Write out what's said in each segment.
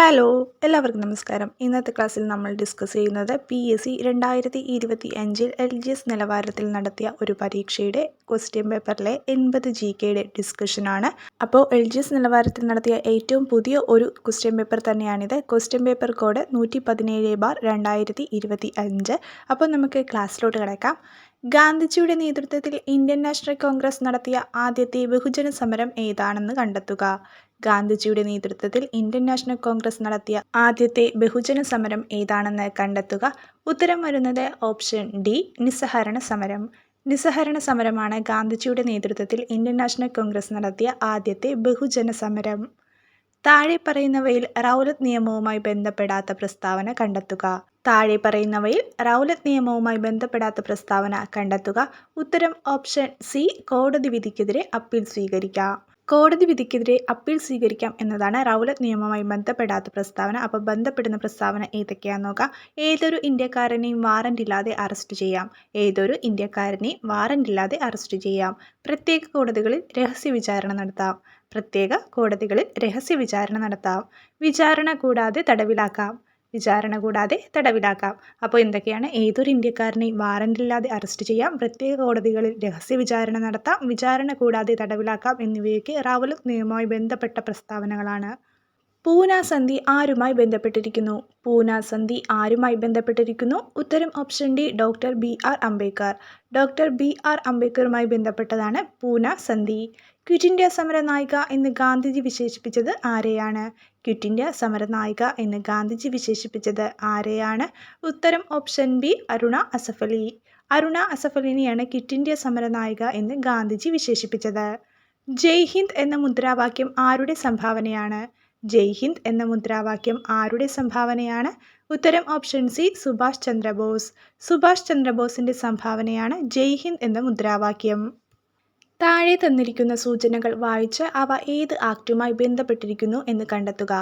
Hello എല്ലാവർക്കും നമസ്കാരം. ഇന്നത്തെ ക്ലാസ്സിൽ നമ്മൾ ഡിസ്കസ് ചെയ്യുന്നത് പി എസ് സി രണ്ടായിരത്തി ഇരുപത്തി അഞ്ചിൽ എൽ ജി എസ് നിലവാരത്തിൽ നടത്തിയ ഒരു പരീക്ഷയുടെ ക്വസ്റ്റ്യൻ പേപ്പറിലെ എൺപത് ജി കെയുടെ ഡിസ്കഷനാണ് അപ്പോൾ എൽ ജി എസ് നിലവാരത്തിൽ നടത്തിയ ഏറ്റവും പുതിയ ഒരു ക്വസ്റ്റ്യൻ പേപ്പർ തന്നെയാണിത്. ക്വസ്റ്റ്യൻ പേപ്പർ കോഡ് നൂറ്റി പതിനേഴ് ബാർ രണ്ടായിരത്തി ഇരുപത്തി അഞ്ച് അപ്പോൾ നമുക്ക് ക്ലാസ്സിലോട്ട് കിടക്കാം. ഗാന്ധിജിയുടെ നേതൃത്വത്തിൽ ഇന്ത്യൻ നാഷണൽ കോൺഗ്രസ് നടത്തിയ ആദ്യത്തെ ബഹുജന സമരം ഏതാണെന്ന് കണ്ടെത്തുക. ഗാന്ധിജിയുടെ നേതൃത്വത്തിൽ ഇന്ത്യൻ നാഷണൽ കോൺഗ്രസ് നടത്തിയ ആദ്യത്തെ ബഹുജന സമരം ഏതാണെന്ന് കണ്ടെത്തുക. ഉത്തരം വരുന്നത് ഓപ്ഷൻ ഡി നിസ്സഹരണ സമരം. നിസ്സഹരണ സമരമാണ് ഗാന്ധിജിയുടെ നേതൃത്വത്തിൽ ഇന്ത്യൻ നാഷണൽ കോൺഗ്രസ് നടത്തിയ ആദ്യത്തെ ബഹുജന സമരം. താഴെ പറയുന്നവയിൽ റൗലത്ത് നിയമവുമായി ബന്ധപ്പെടാത്ത പ്രസ്താവന കണ്ടെത്തുക. താഴെ പറയുന്നവയിൽ റൗലത്ത് നിയമവുമായി ബന്ധപ്പെടാത്ത പ്രസ്താവന കണ്ടെത്തുക. ഉത്തരം ഓപ്ഷൻ സി കോടതി വിധിക്കെതിരെ അപ്പീൽ സ്വീകരിക്കാം. കോടതി വിധിക്കെതിരെ അപ്പീൽ സ്വീകരിക്കാം എന്നതാണ് റൗലത്ത് നിയമവുമായി ബന്ധപ്പെടാത്ത പ്രസ്താവന. അപ്പോൾ ബന്ധപ്പെടുന്ന പ്രസ്താവന ഏതൊക്കെയാണെന്ന് നോക്കാം. ഏതൊരു ഇന്ത്യക്കാരനെയും വാറന്റ് ഇല്ലാതെ അറസ്റ്റ് ചെയ്യാം. ഏതൊരു ഇന്ത്യക്കാരനെയും വാറന്റ് ഇല്ലാതെ അറസ്റ്റ് ചെയ്യാം. പ്രത്യേക കോടതികളിൽ രഹസ്യ വിചാരണ നടത്താം. പ്രത്യേക കോടതികളിൽ രഹസ്യ വിചാരണ നടത്താം. വിചാരണ കൂടാതെ തടവിലാക്കാം. വിചാരണ കൂടാതെ തടവിലാക്കാം. അപ്പോൾ എന്തൊക്കെയാണ്? ഏതൊരു ഇന്ത്യക്കാരനെയും വാറണ്ടില്ലാതെ അറസ്റ്റ് ചെയ്യാം. പ്രത്യേക കോടതികളിൽ രഹസ്യ വിചാരണ നടത്താം. വിചാരണ കൂടാതെ തടവിലാക്കാം എന്നിവയൊക്കെ റാവലത്ത് നിയമവുമായി ബന്ധപ്പെട്ട പ്രസ്താവനകളാണ്. പൂന സന്ധി ആരുമായി ബന്ധപ്പെട്ടിരിക്കുന്നു? പൂന സന്ധി ആരുമായി ബന്ധപ്പെട്ടിരിക്കുന്നു? ഉത്തരം option D doctor B R Ambedkar. Doctor B R അംബേദ്കറുമായി ബന്ധപ്പെട്ടതാണ് പൂന സന്ധി. ക്വിറ്റ് ഇന്ത്യ സമര നായിക എന്ന് ഗാന്ധിജി വിശേഷിപ്പിച്ചത് ആരെയാണ്? ക്വിറ്റ് ഇന്ത്യ സമരനായിക എന്ന് ഗാന്ധിജി വിശേഷിപ്പിച്ചത് ആരെയാണ്? ഉത്തരം ഓപ്ഷൻ ബി അരുണ അസഫലി. അരുണ അസഫലിനെയാണ് ക്വിറ്റ് ഇന്ത്യ സമരനായിക എന്ന് ഗാന്ധിജി വിശേഷിപ്പിച്ചത്. ജയ് ഹിന്ദ് എന്ന മുദ്രാവാക്യം ആരുടെ സംഭാവനയാണ്? ജയ് ഹിന്ദ് എന്ന മുദ്രാവാക്യം ആരുടെ സംഭാവനയാണ്? ഉത്തരം ഓപ്ഷൻ സി സുഭാഷ് ചന്ദ്രബോസ്. സുഭാഷ് ചന്ദ്രബോസിന്റെ സംഭാവനയാണ് ജയ് ഹിന്ദ് എന്ന മുദ്രാവാക്യം. താഴെ തന്നിരിക്കുന്ന സൂചനകൾ വായിച്ച് അവ ഏത് ആക്റ്റുമായി ബന്ധപ്പെട്ടിരിക്കുന്നു എന്ന് കണ്ടെത്തുക.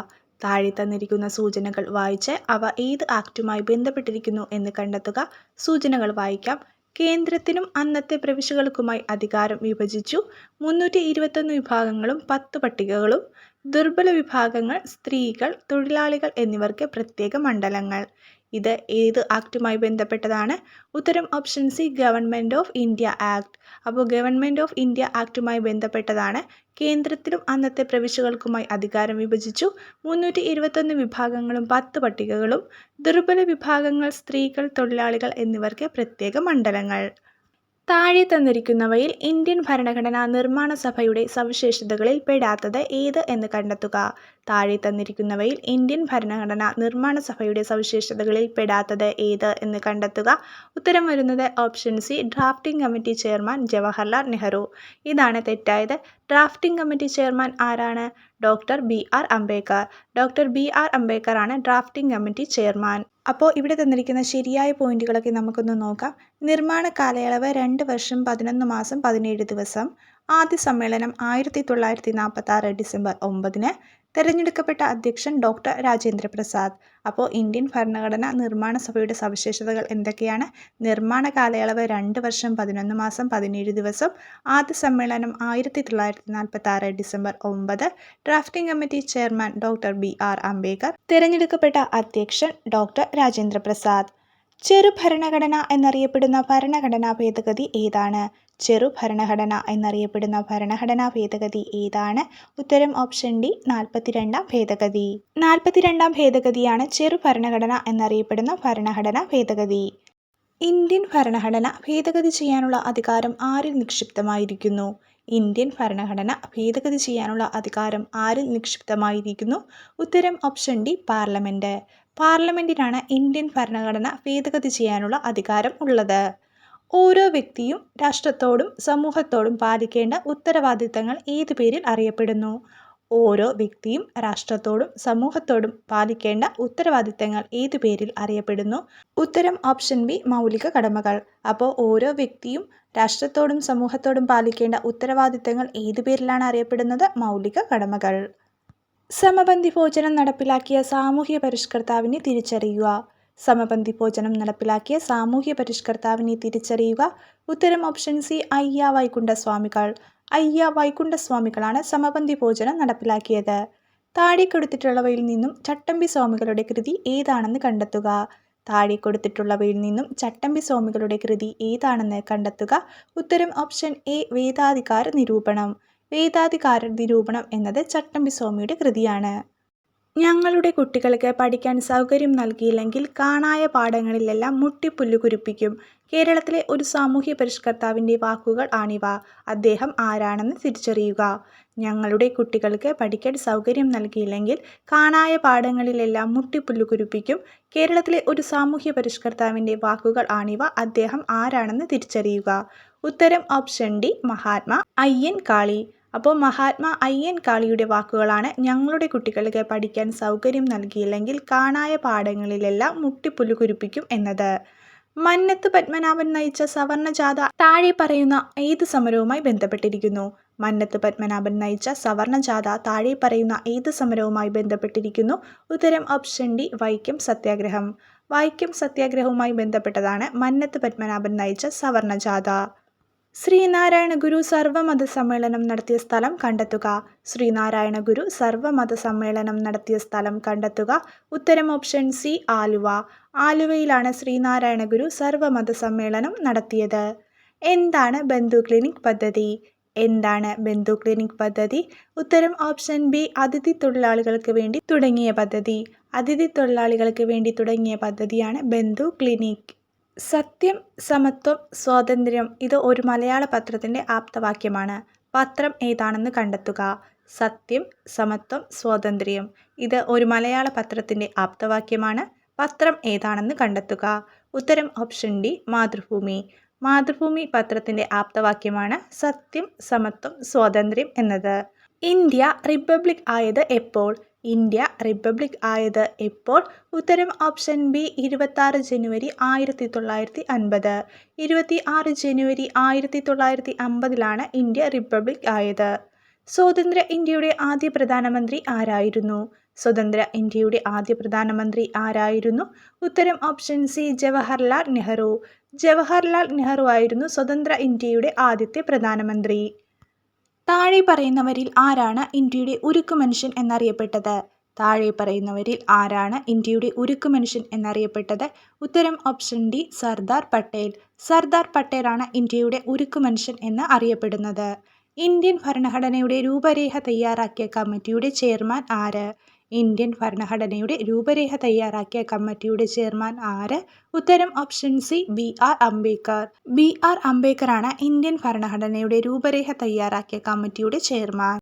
താഴെ തന്നിരിക്കുന്ന സൂചനകൾ വായിച്ച് അവ ഏത് ആക്റ്റുമായി ബന്ധപ്പെട്ടിരിക്കുന്നു എന്ന് കണ്ടെത്തുക. സൂചനകൾ വായിക്കാം. കേന്ദ്രത്തിനും അന്നത്തെ പ്രവിശ്യകൾക്കുമായി അധികാരം വിഭജിച്ചു. മുന്നൂറ്റി ഇരുപത്തൊന്ന് വിഭാഗങ്ങളും പത്ത് പട്ടികകളും. ദുർബല വിഭാഗങ്ങൾ സ്ത്രീകൾ തൊഴിലാളികൾ എന്നിവർക്ക് പ്രത്യേക മണ്ഡലങ്ങൾ. ഇത് ഏത് ആക്റ്റുമായി ബന്ധപ്പെട്ടതാണ്? ഉത്തരം option C government of India act. അപ്പോൾ ഗവൺമെന്റ് ഓഫ് ഇന്ത്യ ആക്റ്റുമായി ബന്ധപ്പെട്ടതാണ്. കേന്ദ്രത്തിലും അന്നത്തെ പ്രവിശ്യകൾക്കുമായി അധികാരം വിഭജിച്ചു. മുന്നൂറ്റി ഇരുപത്തൊന്ന് വിഭാഗങ്ങളും പത്ത് പട്ടികകളും. ദുർബല വിഭാഗങ്ങൾ സ്ത്രീകൾ തൊഴിലാളികൾ എന്നിവർക്ക് പ്രത്യേക മണ്ഡലങ്ങൾ. താഴെ തന്നിരിക്കുന്നവയിൽ ഇന്ത്യൻ ഭരണഘടനാ നിർമ്മാണ സഭയുടെ സവിശേഷതകളിൽ പെടാത്തത് ഏത് എന്ന് കണ്ടെത്തുക. താഴെ തന്നിരിക്കുന്നവയിൽ ഇന്ത്യൻ ഭരണഘടനാ നിർമ്മാണ സഭയുടെ സവിശേഷതകളിൽ പെടാത്തത് ഏത് എന്ന് കണ്ടെത്തുക. ഉത്തരം വരുന്നത് option C drafting committee chairman Jawaharlal Nehru. ഇതാണ് തെറ്റായത്. ഡ്രാഫ്റ്റിംഗ് കമ്മിറ്റി ചെയർമാൻ ആരാണ്? Doctor B R Ambedkar. Doctor B R Ambedkar ആണ് ഡ്രാഫ്റ്റിംഗ് കമ്മിറ്റി ചെയർമാൻ. അപ്പോൾ ഇവിടെ തന്നിരിക്കുന്ന ശരിയായ പോയിന്റുകളൊക്കെ നമുക്കൊന്ന് നോക്കാം. നിർമ്മാണ കാലയളവ് രണ്ട് വർഷം പതിനൊന്ന് മാസം പതിനേഴ് ദിവസം. ആദ്യ സമ്മേളനം ആയിരത്തി തൊള്ളായിരത്തി നാൽപ്പത്തി ആറ് ഡിസംബർ ഒമ്പതിന് തിരഞ്ഞെടുക്കപ്പെട്ട അധ്യക്ഷൻ ഡോക്ടർ രാജേന്ദ്ര പ്രസാദ് അപ്പോൾ ഇന്ത്യൻ ഭരണഘടന നിർമ്മാണ സഭയുടെ സവിശേഷതകൾ എന്തൊക്കെയാണ്? നിർമ്മാണ കാലയളവ് രണ്ട് വർഷം പതിനൊന്ന് മാസം പതിനേഴ് ദിവസം. ആദ്യ സമ്മേളനം ആയിരത്തി തൊള്ളായിരത്തി നാൽപ്പത്തി ആറ് ഡിസംബർ ഒമ്പത്. Drafting committee chairman doctor B R Ambedkar. തിരഞ്ഞെടുക്കപ്പെട്ട അധ്യക്ഷൻ ഡോക്ടർ രാജേന്ദ്ര പ്രസാദ് ചെറു ഭരണഘടന എന്നറിയപ്പെടുന്ന ഭരണഘടനാ ഭേദഗതി ഏതാണ്? ചെറു ഭരണഘടന എന്നറിയപ്പെടുന്ന ഭരണഘടനാ ഭേദഗതി ഏതാണ്? ഉത്തരം ഓപ്ഷൻ ഡി നാൽപ്പത്തിരണ്ടാം ഭേദഗതി. നാൽപ്പത്തിരണ്ടാം ഭേദഗതിയാണ് ചെറു ഭരണഘടന എന്നറിയപ്പെടുന്ന ഭരണഘടനാ ഭേദഗതി. ഇന്ത്യൻ ഭരണഘടന ഭേദഗതി ചെയ്യാനുള്ള അധികാരം ആരിൽ നിക്ഷിപ്തമായിരിക്കുന്നു? ഇന്ത്യൻ ഭരണഘടന ഭേദഗതി ചെയ്യാനുള്ള അധികാരം ആരിൽ നിക്ഷിപ്തമായിരിക്കുന്നു? ഉത്തരം ഓപ്ഷൻ ഡി പാർലമെന്റ് പാർലമെന്റിനാണ് ഇന്ത്യൻ ഭരണഘടന ഭേദഗതി ചെയ്യാനുള്ള അധികാരം ഉള്ളത്. ഓരോ വ്യക്തിയും രാഷ്ട്രത്തോടും സമൂഹത്തോടും പാലിക്കേണ്ട ഉത്തരവാദിത്തങ്ങൾ ഏത് പേരിൽ അറിയപ്പെടുന്നു? ഓരോ വ്യക്തിയും രാഷ്ട്രത്തോടും സമൂഹത്തോടും പാലിക്കേണ്ട ഉത്തരവാദിത്തങ്ങൾ ഏതു പേരിൽ അറിയപ്പെടുന്നു? ഉത്തരം ഓപ്ഷൻ ബി മൗലിക കടമകൾ. അപ്പോൾ ഓരോ വ്യക്തിയും രാഷ്ട്രത്തോടും സമൂഹത്തോടും പാലിക്കേണ്ട ഉത്തരവാദിത്തങ്ങൾ ഏതു പേരിലാണ് അറിയപ്പെടുന്നത്? മൗലിക കടമകൾ. സമബന്ധി ഭോജനം നടപ്പിലാക്കിയ സാമൂഹ്യ പരിഷ്കർത്താവിനെ തിരിച്ചറിയുക. സമപന്തി ഭോജനം നടപ്പിലാക്കിയ സാമൂഹ്യ പരിഷ്കർത്താവിനെ തിരിച്ചറിയുക. ഉത്തരം ഓപ്ഷൻ സി അയ്യ വൈകുണ്ഠ സ്വാമികൾ അയ്യ വൈകുണ്ഠ സ്വാമികളാണ് സമപന്തി ഭോജനം നടപ്പിലാക്കിയത്. താഴെ കൊടുത്തിട്ടുള്ളവയിൽ നിന്നും ചട്ടമ്പി സ്വാമികളുടെ കൃതി ഏതാണെന്ന് കണ്ടെത്തുക. താഴെ കൊടുത്തിട്ടുള്ളവയിൽ നിന്നും ചട്ടമ്പി സ്വാമികളുടെ കൃതി ഏതാണെന്ന് കണ്ടെത്തുക. ഉത്തരം ഓപ്ഷൻ എ വേദാധികാര നിരൂപണം. വേദാധികാര നിരൂപണം എന്നത് ചട്ടമ്പി സ്വാമിയുടെ കൃതിയാണ്. ഞങ്ങളുടെ കുട്ടികൾക്ക് പഠിക്കാൻ സൗകര്യം നൽകിയില്ലെങ്കിൽ കാണായ പാഠങ്ങളിലെല്ലാം മുട്ടിപ്പുല്ലുകുരുപ്പിക്കും. കേരളത്തിലെ ഒരു സാമൂഹ്യ പരിഷ്കർത്താവിന്റെ വാക്കുകൾ ആണിവ. അദ്ദേഹം ആരാണെന്ന് തിരിച്ചറിയുക. ഞങ്ങളുടെ കുട്ടികൾക്ക് പഠിക്കാൻ സൗകര്യം നൽകിയില്ലെങ്കിൽ കാണായ പാഠങ്ങളിലെല്ലാം മുട്ടിപ്പുല്ലുകുരുപ്പിക്കും. കേരളത്തിലെ ഒരു സാമൂഹ്യ പരിഷ്കർത്താവിന്റെ വാക്കുകൾ ആണിവ. അദ്ദേഹം ആരാണെന്ന് തിരിച്ചറിയുക. ഉത്തരം ഓപ്ഷൻ ഡി. മഹാത്മാ അയ്യൻ കാളി. അപ്പോൾ മഹാത്മാ അയ്യൻ കാളിയുടെ വാക്കുകളാണ് ഞങ്ങളുടെ കുട്ടികൾക്ക് പഠിക്കാൻ സൗകര്യം നൽകിയില്ലെങ്കിൽ കാണായ പാഠങ്ങളിലെല്ലാം മുട്ടിപ്പുല്ല് കുരിപ്പിക്കും എന്നത്. മന്നത്ത് പത്മനാഭൻ നയിച്ച സവർണജാഥ താഴെ പറയുന്ന ഏത് സമരവുമായി ബന്ധപ്പെട്ടിരിക്കുന്നു? മന്നത്ത് പത്മനാഭൻ നയിച്ച സവർണജാഥ താഴെ പറയുന്ന ഏത് സമരവുമായി ബന്ധപ്പെട്ടിരിക്കുന്നു? ഉത്തരം ഓപ്ഷൻ ഡി വൈക്കം സത്യാഗ്രഹം. വൈക്കം സത്യാഗ്രഹവുമായി ബന്ധപ്പെട്ടതാണ് മന്നത്ത് പത്മനാഭൻ നയിച്ച സവർണജാഥ. ശ്രീനാരായണ ഗുരു സർവമത സമ്മേളനം നടത്തിയ സ്ഥലം കണ്ടെത്തുക. ശ്രീനാരായണ ഗുരു സർവമത സമ്മേളനം നടത്തിയ സ്ഥലം കണ്ടെത്തുക. ഉത്തരം ഓപ്ഷൻ സി ആലുവ. ആലുവയിലാണ് ശ്രീനാരായണ ഗുരു സർവമത സമ്മേളനം നടത്തിയത്. എന്താണ് ബന്ധു ക്ലിനിക് പദ്ധതി? എന്താണ് ബന്ധു ക്ലിനിക് പദ്ധതി? ഉത്തരം ഓപ്ഷൻ ബി അതിഥി തൊഴിലാളികൾക്ക് വേണ്ടി തുടങ്ങിയ പദ്ധതി. അതിഥി തൊഴിലാളികൾക്ക് വേണ്ടി തുടങ്ങിയ പദ്ധതിയാണ് ബന്ധു ക്ലിനിക്. സത്യം സമത്വം സ്വാതന്ത്ര്യം ഇത് ഒരു മലയാള പത്രത്തിന്റെ ആപ്തവാക്യമാണ്. പത്രം ഏതാണെന്ന് കണ്ടെത്തുക. സത്യം സമത്വം സ്വാതന്ത്ര്യം ഇത് ഒരു മലയാള പത്രത്തിന്റെ ആപ്തവാക്യമാണ്. പത്രം ഏതാണെന്ന് കണ്ടെത്തുക. ഉത്തരം ഓപ്ഷൻ ഡി മാതൃഭൂമി. മാതൃഭൂമി പത്രത്തിന്റെ ആപ്തവാക്യമാണ് സത്യം സമത്വം സ്വാതന്ത്ര്യം എന്നത്. ഇന്ത്യ റിപ്പബ്ലിക് ആയത് എപ്പോൾ? ഇന്ത്യ റിപ്പബ്ലിക് ആയത് എപ്പോൾ ഉത്തരം ഓപ്ഷൻ ബി ഇരുപത്താറ് ജനുവരി ആയിരത്തി തൊള്ളായിരത്തി അൻപത് ഇരുപത്തി ആറ് ജനുവരി ആയിരത്തി തൊള്ളായിരത്തി അമ്പതിലാണ് ഇന്ത്യ റിപ്പബ്ലിക് ആയത്. സ്വതന്ത്ര ഇന്ത്യയുടെ ആദ്യ പ്രധാനമന്ത്രി ആരായിരുന്നു? സ്വതന്ത്ര ഇന്ത്യയുടെ ആദ്യ പ്രധാനമന്ത്രി ആരായിരുന്നു? ഉത്തരം ഓപ്ഷൻ സി ജവഹർലാൽ നെഹ്റു. ജവഹർലാൽ നെഹ്റു ആയിരുന്നു സ്വതന്ത്ര ഇന്ത്യയുടെ ആദ്യത്തെ പ്രധാനമന്ത്രി. താഴെ പറയുന്നവരിൽ ആരാണ് ഇന്ത്യയുടെ ഉരുക്കു മനുഷ്യൻ എന്നറിയപ്പെട്ടത്? താഴെ പറയുന്നവരിൽ ആരാണ് ഇന്ത്യയുടെ ഉരുക്കു മനുഷ്യൻ എന്നറിയപ്പെട്ടത്? ഉത്തരം ഓപ്ഷൻ ഡി സർദാർ പട്ടേൽ. സർദാർ പട്ടേലാണ് ഇന്ത്യയുടെ ഉരുക്കു മനുഷ്യൻ എന്ന് അറിയപ്പെടുന്നത്. ഇന്ത്യൻ ഭരണഘടനയുടെ രൂപരേഖ തയ്യാറാക്കിയ കമ്മിറ്റിയുടെ ചെയർമാൻ ആര്? ഇന്ത്യൻ ഭരണഘടനയുടെ രൂപരേഖ തയ്യാറാക്കിയ കമ്മിറ്റിയുടെ ചെയർമാൻ ആര്? ഉത്തരം option C B R Ambedkar. B R അംബേദ്കറാണ് Indian ഭരണഘടനയുടെ രൂപരേഖ തയ്യാറാക്കിയ കമ്മിറ്റിയുടെ ചെയർമാൻ.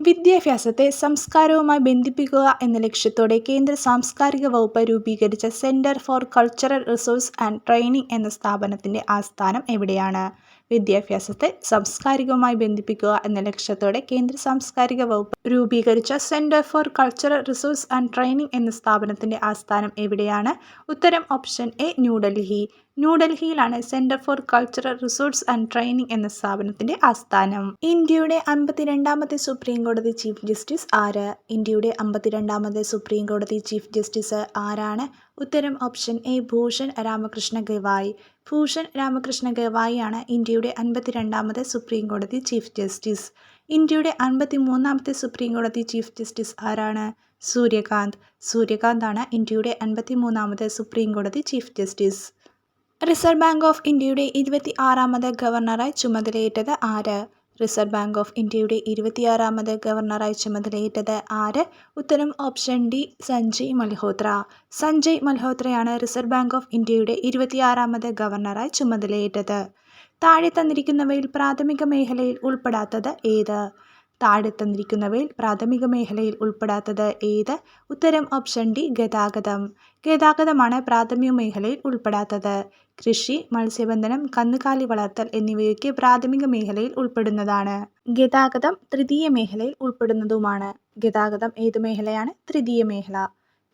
വിദ്യാഭ്യാസത്തെ സംസ്കാരവുമായി ബന്ധിപ്പിക്കുക എന്ന ലക്ഷ്യത്തോടെ കേന്ദ്ര സാംസ്കാരിക വകുപ്പ് രൂപീകരിച്ച centre for cultural resource and training എന്ന സ്ഥാപനത്തിന്റെ ആസ്ഥാനം എവിടെയാണ്? വിദ്യാഭ്യാസത്തെ സാംസ്കാരികവുമായി ബന്ധിപ്പിക്കുക എന്ന ലക്ഷ്യത്തോടെ കേന്ദ്ര സാംസ്കാരിക വകുപ്പ് രൂപീകരിച്ച centre for cultural resource and training എന്ന സ്ഥാപനത്തിന്റെ ആസ്ഥാനം എവിടെയാണ്? ഉത്തരം option A New Delhi. ന്യൂഡൽഹിയിലാണ് centre for cultural resources and training എന്ന സ്ഥാപനത്തിന്റെ ആസ്ഥാനം. ഇന്ത്യയുടെ അമ്പത്തിരണ്ടാമത്തെ സുപ്രീം കോടതി ചീഫ് ജസ്റ്റിസ് ആര്? ഇന്ത്യയുടെ അമ്പത്തിരണ്ടാമത്തെ സുപ്രീം കോടതി ചീഫ് ജസ്റ്റിസ് ആരാണ്? ഉത്തരം ഓപ്ഷൻ എ ഭൂഷൺ രാമകൃഷ്ണ ഗവായ്. ഭൂഷൺ രാമകൃഷ്ണ ഗവായിയാണ് ഇന്ത്യയുടെ അൻപത്തിരണ്ടാമത്തെ സുപ്രീം കോടതി ചീഫ് ജസ്റ്റിസ്. ഇന്ത്യയുടെ അൻപത്തി മൂന്നാമത്തെ സുപ്രീം കോടതി ചീഫ് ജസ്റ്റിസ് ആരാണ്? സൂര്യകാന്ത്. സൂര്യകാന്താണ് ഇന്ത്യയുടെ അൻപത്തി മൂന്നാമത്തെ സുപ്രീം കോടതി chief justice. Reserve bank of ഇന്ത്യയുടെ ഇരുപത്തി ആറാമത് ഗവർണറായി ചുമതലയേറ്റത് ആര്? റിസർവ് ബാങ്ക് ഓഫ് ഇന്ത്യയുടെ ഇരുപത്തിയാറാമത് ഗവർണറായി ചുമതലയേറ്റത് ആര്? ഉത്തരം ഓപ്ഷൻ ഡി സഞ്ജയ് മൽഹോത്ര. സഞ്ജയ് മൽഹോത്രയാണ് റിസർവ് ബാങ്ക് ഓഫ് ഇന്ത്യയുടെ ഇരുപത്തിയാറാമത് ഗവർണറായി ചുമതലയേറ്റത്. താഴെ തന്നിരിക്കുന്നവയിൽ പ്രാഥമിക മേഖലയിൽ ഉൾപ്പെടാത്തത് ഏത്? താഴെ തന്നിരിക്കുന്നവയിൽ പ്രാഥമിക മേഖലയിൽ ഉൾപ്പെടാത്തത് ഏത്? ഉത്തരം ഓപ്ഷൻ ഡി ഗതാഗതം. ഗതാഗതമാണ് പ്രാഥമിക മേഖലയിൽ ഉൾപ്പെടാത്തത്. കൃഷി മത്സ്യബന്ധനം കന്നുകാലി വളർത്തൽ എന്നിവയൊക്കെ പ്രാഥമിക മേഖലയിൽ ഉൾപ്പെടുന്നതാണ്. ഗതാഗതം തൃതീയ മേഖലയിൽ ഉൾപ്പെടുന്നതുമാണ്. ഗതാഗതം ഏത് മേഖലയാണ്? തൃതീയ മേഖല.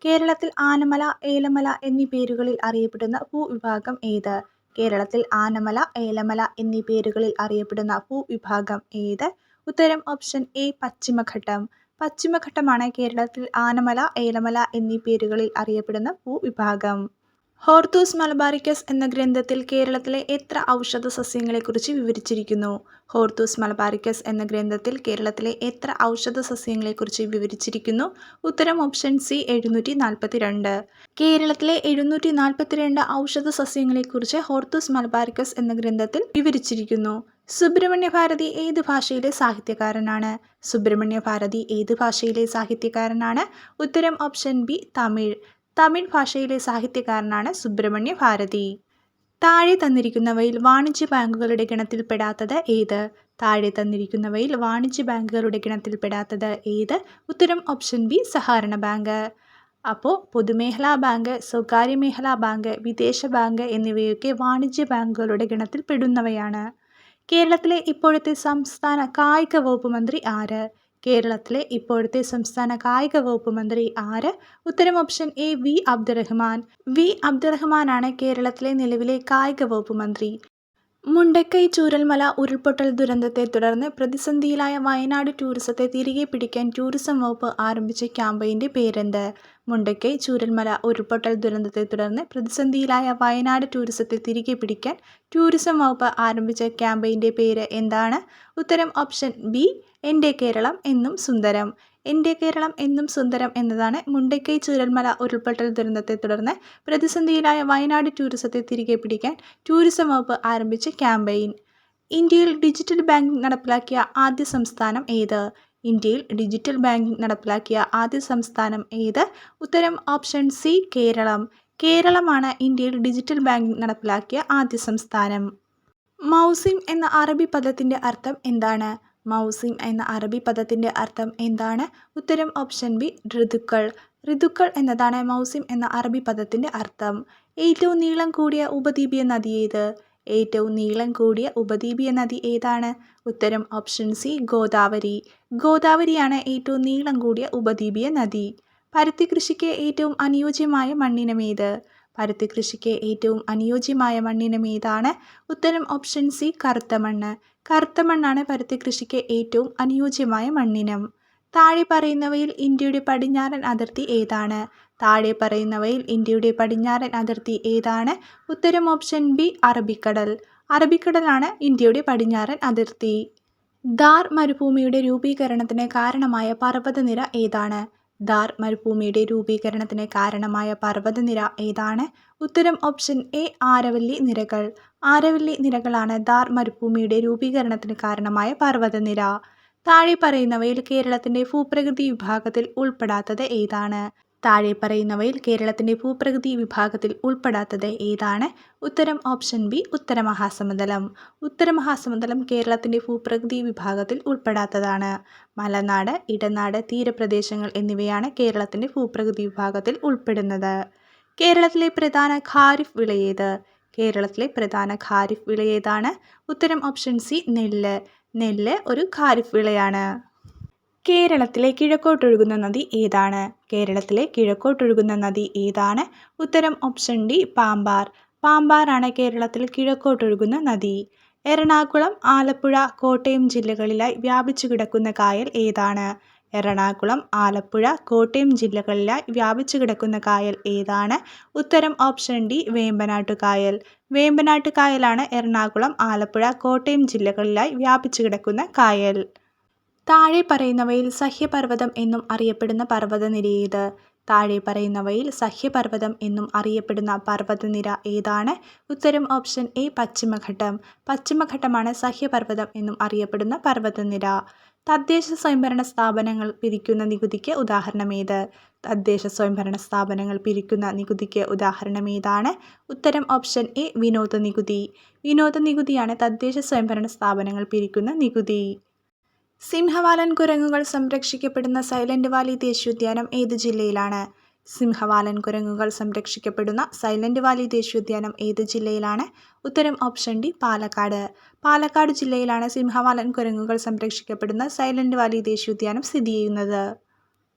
കേരളത്തിൽ ആനമല ഏലമല എന്നീ പേരുകളിൽ അറിയപ്പെടുന്ന ഭൂവിഭാഗം ഏത്? കേരളത്തിൽ ആനമല ഏലമല എന്നീ പേരുകളിൽ അറിയപ്പെടുന്ന ഭൂവിഭാഗം ഏത്? ഉത്തരം ഓപ്ഷൻ എ പശ്ചിമഘട്ടം. പശ്ചിമഘട്ടമാണ് കേരളത്തിൽ ആനമല ഏലമല എന്നീ പേരുകളിൽ അറിയപ്പെടുന്ന ഭൂവിഭാഗം. ഹോർത്തൂസ് മലബാറിക്കസ് എന്ന ഗ്രന്ഥത്തിൽ കേരളത്തിലെ എത്ര ഔഷധ സസ്യങ്ങളെക്കുറിച്ച് വിവരിച്ചിരിക്കുന്നു? ഹോർത്തൂസ് മലബാറിക്കസ് എന്ന ഗ്രന്ഥത്തിൽ കേരളത്തിലെ എത്ര ഔഷധ സസ്യങ്ങളെക്കുറിച്ച് വിവരിച്ചിരിക്കുന്നു? ഉത്തരം ഓപ്ഷൻ സി എഴുന്നൂറ്റി നാൽപ്പത്തി രണ്ട് കേരളത്തിലെ എഴുന്നൂറ്റി നാൽപ്പത്തിരണ്ട് ഔഷധ സസ്യങ്ങളെക്കുറിച്ച് ഹോർത്തൂസ് മലബാറിക്കസ് എന്ന ഗ്രന്ഥത്തിൽ വിവരിച്ചിരിക്കുന്നു. സുബ്രഹ്മണ്യ ഭാരതി ഏത് ഭാഷയിലെ സാഹിത്യകാരനാണ്? സുബ്രഹ്മണ്യ ഭാരതി ഏത് ഭാഷയിലെ സാഹിത്യകാരനാണ്? ഉത്തരം ഓപ്ഷൻ ബി തമിഴ്. തമിഴ് ഭാഷയിലെ സാഹിത്യകാരനാണ് സുബ്രഹ്മണ്യ ഭാരതി. താഴെ തന്നിരിക്കുന്നവയിൽ വാണിജ്യ ബാങ്കുകളുടെ ഗണത്തിൽപ്പെടാത്തത് ഏത്? താഴെ തന്നിരിക്കുന്നവയിൽ വാണിജ്യ ബാങ്കുകളുടെ ഗണത്തിൽപ്പെടാത്തത് ഏത്? ഉത്തരം ഓപ്ഷൻ ബി സഹകരണ ബാങ്ക്. അപ്പോൾ പൊതുമേഖലാ ബാങ്ക് സ്വകാര്യ മേഖലാ ബാങ്ക് വിദേശ ബാങ്ക് എന്നിവയൊക്കെ വാണിജ്യ ബാങ്കുകളുടെ ഗണത്തിൽപ്പെടുന്നവയാണ്. കേരളത്തിലെ ഇപ്പോഴത്തെ സംസ്ഥാന കായിക വകുപ്പ് മന്ത്രി ആര്? കേരളത്തിലെ ഇപ്പോഴത്തെ സംസ്ഥാന കായിക വകുപ്പ് മന്ത്രി ആര്? ഉത്തരം option A V. Abdurahiman. V. അബ്ദുറഹ്മാനാണ് കേരളത്തിലെ നിലവിലെ കായിക വകുപ്പ് മന്ത്രി. മുണ്ടക്കൈ ചൂരൽമല ഉരുൾപൊട്ടൽ ദുരന്തത്തെ തുടർന്ന് പ്രതിസന്ധിയിലായ വയനാട് ടൂറിസത്തെ തിരികെ പിടിക്കാൻ ടൂറിസം വകുപ്പ് ആരംഭിച്ച ക്യാമ്പയിന്റെ പേരെന്ത്? മുണ്ടക്കൈ ചൂരൽമല ഉരുൾപൊട്ടൽ ദുരന്തത്തെ തുടർന്ന് പ്രതിസന്ധിയിലായ വയനാട് ടൂറിസത്തെ തിരികെ പിടിക്കാൻ ടൂറിസം വകുപ്പ് ആരംഭിച്ച ക്യാമ്പയിന്റെ പേര് എന്താണ്? ഉത്തരം ഓപ്ഷൻ ബി എന്റെ കേരളം എന്നും സുന്ദരം. എന്റെ കേരളം എന്നും സുന്ദരം എന്നതാണ് മുണ്ടക്കൈ ചൂരൽമല ഉരുൾപൊട്ടൽ ദുരന്തത്തെ തുടർന്ന് പ്രതിസന്ധിയിലായ വയനാട് ടൂറിസത്തെ തിരികെ പിടിക്കാൻ ടൂറിസം വകുപ്പ് ആരംഭിച്ച ക്യാമ്പയിൻ. ഇന്ത്യയിൽ ഡിജിറ്റൽ ബാങ്കിംഗ് നടപ്പിലാക്കിയ ആദ്യ സംസ്ഥാനം ഏത്? ഇന്ത്യയിൽ ഡിജിറ്റൽ ബാങ്കിംഗ് നടപ്പിലാക്കിയ ആദ്യ സംസ്ഥാനം ഏത്? ഉത്തരം ഓപ്ഷൻ സി കേരളം. കേരളമാണ് ഇന്ത്യയിൽ ഡിജിറ്റൽ ബാങ്കിംഗ് നടപ്പിലാക്കിയ ആദ്യ സംസ്ഥാനം. മൗസിം എന്ന അറബി പദത്തിന്റെ അർത്ഥം എന്താണ്? മൗസിം എന്ന അറബി പദത്തിന്റെ അർത്ഥം എന്താണ്? ഉത്തരം ഓപ്ഷൻ ബി ഋതുക്കൾ. ഋതുക്കൾ എന്നതാണ് മൗസിം എന്ന അറബി പദത്തിന്റെ അർത്ഥം. ഏറ്റവും നീളം കൂടിയ ഉപദ്വീപീയ നദി ഏത്? ഏറ്റവും നീളം കൂടിയ ഉപദ്വീപീയ നദി ഏതാണ്? ഉത്തരം ഓപ്ഷൻ സി ഗോദാവരി. ഗോദാവരിയാണ് ഏറ്റവും നീളം കൂടിയ ഉപദ്വീപീയ നദി. പരുത്തി കൃഷിക്ക് ഏറ്റവും അനുയോജ്യമായ മണ്ണിനമേത് പരുത്തി കൃഷിക്ക് ഏറ്റവും അനുയോജ്യമായ മണ്ണിനം ഏതാണ് ഉത്തരം ഓപ്ഷൻ സി കറുത്ത മണ്ണ്. കറുത്ത മണ്ണാണ് പരുത്തി കൃഷിക്ക് ഏറ്റവും അനുയോജ്യമായ മണ്ണിനം. താഴെ പറയുന്നവയിൽ ഇന്ത്യയുടെ പടിഞ്ഞാറൻ അതിർത്തി ഏതാണ്? താഴെ പറയുന്നവയിൽ ഇന്ത്യയുടെ പടിഞ്ഞാറൻ അതിർത്തി ഏതാണ്? ഉത്തരം ഓപ്ഷൻ ബി അറബിക്കടൽ. അറബിക്കടലാണ് ഇന്ത്യയുടെ പടിഞ്ഞാറൻ അതിർത്തി. ദാർ മരുഭൂമിയുടെ രൂപീകരണത്തിന് കാരണമായ പർവതനിര ഏതാണ്? ധാർ മരുഭൂമിയുടെ രൂപീകരണത്തിന് കാരണമായ പർവതനിര ഏതാണ്? ഉത്തരം ഓപ്ഷൻ എ ആരവല്ലി നിരകൾ. ആരവല്ലി നിരകളാണ് ദാർ മരുഭൂമിയുടെ രൂപീകരണത്തിന് കാരണമായ പർവതനിര. താഴെ പറയുന്നവയിൽ കേരളത്തിന്റെ ഭൂപ്രകൃതി വിഭാഗത്തിൽ ഉൾപ്പെടാത്തത് ഏതാണ്? താഴെ പറയുന്നവയിൽ കേരളത്തിന്റെ ഭൂപ്രകൃതി വിഭാഗത്തിൽ ഉൾപ്പെടാത്തത് ഏതാണ്? ഉത്തരം ഓപ്ഷൻ ബി ഉത്തരമഹാസമതലം. ഉത്തരമഹാസമതലം കേരളത്തിന്റെ ഭൂപ്രകൃതി വിഭാഗത്തിൽ ഉൾപ്പെടാത്തതാണ്. മലനാട് ഇടനാട് തീരപ്രദേശങ്ങൾ എന്നിവയാണ് കേരളത്തിന്റെ ഭൂപ്രകൃതി വിഭാഗത്തിൽ ഉൾപ്പെടുന്നത്. കേരളത്തിലെ പ്രധാന ഖാരിഫ് വിളയേത് കേരളത്തിലെ പ്രധാന ഖാരിഫ് വിളയേതാണ് ഉത്തരം ഓപ്ഷൻ സി നെല്ല്. നെല്ല് ഒരു ഖാരിഫ് വിളയാണ്. കേരളത്തിലെ കിഴക്കോട്ടൊഴുകുന്ന നദി ഏതാണ്? കേരളത്തിലെ കിഴക്കോട്ടൊഴുകുന്ന നദി ഏതാണ്? ഉത്തരം ഓപ്ഷൻ ഡി പാമ്പാർ. പാമ്പാറാണ് കേരളത്തിൽ കിഴക്കോട്ടൊഴുകുന്ന നദി. എറണാകുളം ആലപ്പുഴ കോട്ടയം ജില്ലകളിലായി വ്യാപിച്ചു കിടക്കുന്ന കായൽ ഏതാണ്? എറണാകുളം ആലപ്പുഴ കോട്ടയം ജില്ലകളിലായി വ്യാപിച്ചു കിടക്കുന്ന കായൽ ഏതാണ്? ഉത്തരം ഓപ്ഷൻ ഡി വേമ്പനാട്ടു കായൽ. വേമ്പനാട്ടു കായലാണ് എറണാകുളം ആലപ്പുഴ കോട്ടയം ജില്ലകളിലായി വ്യാപിച്ചു കിടക്കുന്ന കായൽ. താഴെ പറയുന്നവയിൽ സഹ്യപർവതം എന്നും അറിയപ്പെടുന്ന പർവതനിര ഏത്? താഴെ പറയുന്നവയിൽ സഹ്യപർവതം എന്നും അറിയപ്പെടുന്ന പർവതനിര ഏതാണ്? ഉത്തരം ഓപ്ഷൻ എ പശ്ചിമഘട്ടം. പശ്ചിമഘട്ടമാണ് സഹ്യപർവതം എന്നും അറിയപ്പെടുന്ന പർവതനിര. തദ്ദേശ സ്വയംഭരണ സ്ഥാപനങ്ങൾ പിരിക്കുന്ന നികുതിക്ക് ഉദാഹരണമേത് തദ്ദേശ സ്വയംഭരണ സ്ഥാപനങ്ങൾ പിരിക്കുന്ന നികുതിക്ക് ഉദാഹരണം ഏതാണ്? ഉത്തരം ഓപ്ഷൻ എ വിനോദ നികുതി. വിനോദ നികുതിയാണ് തദ്ദേശ സ്വയംഭരണ സ്ഥാപനങ്ങൾ പിരിക്കുന്ന നികുതി. സിംഹവാലൻ കുരങ്ങുകൾ സംരക്ഷിക്കപ്പെടുന്ന സൈലന്റ് വാലി ദേശീയോദ്യാനം ഏത് ജില്ലയിലാണ്? സിംഹവാലൻ കുരങ്ങുകൾ സംരക്ഷിക്കപ്പെടുന്ന സൈലന്റ് വാലി ദേശീയോദ്യാനം ഏത് ജില്ലയിലാണ്? ഉത്തരം ഓപ്ഷൻ ഡി പാലക്കാട്. പാലക്കാട് ജില്ലയിലാണ് സിംഹവാലൻ കുരങ്ങുകൾ സംരക്ഷിക്കപ്പെടുന്ന സൈലന്റ് വാലി ദേശീയോദ്യാനം സ്ഥിതി ചെയ്യുന്നത്.